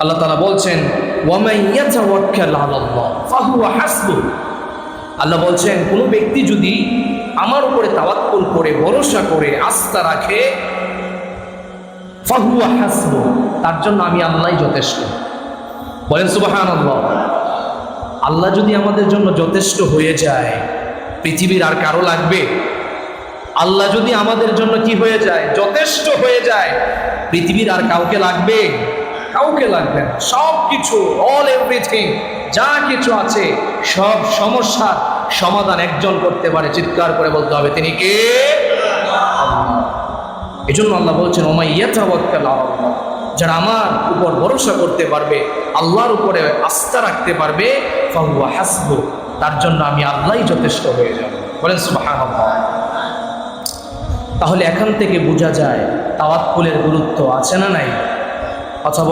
আল্লাহ তালা বলছেন আল্লাহ বলছেন, কোনো ব্যক্তি যদি আমার উপরে তাওয়াক্কুল করে, ভরসা করে, আস্থা রাখে, ফাহুয়া হাসবু তার জন্য আমি আল্লাহই যথেষ্ট। বলেন সুবাহান আল্লাহ আল্লাহ যদি আমাদের জন্য যথেষ্ট হয়ে যায়, পৃথিবীর আর কারও লাগবে? আল্লাহ যদি আমাদের জন্য কি হয়ে যায়, যথেষ্ট হয়ে যায়, পৃথিবীর আর কাউকে লাগবে? কাউকে লাগবে না। সব কিছু অল এভরিথিং যা কিছু আছে, সব সমস্যার সমাধান একজন করতে পারে। চিৎকার করে বলতে হবে, তিনি কে? এই জন্য আল্লাহ বলছেন, ওমাই আলাল্লাহ। যারা আমার উপর ভরসা করতে পারবে, আল্লাহর উপরে আস্থা রাখতে পারবে, ফাহুয়া হাসবু তার জন্য আমি আল্লাহই যথেষ্ট হয়ে যাব। বলেন, সুবহানাল্লাহ। তাহলে এখান থেকে বোঝা যায়, তাওয়াক্কুলের গুরুত্ব আছে না নাই? কথা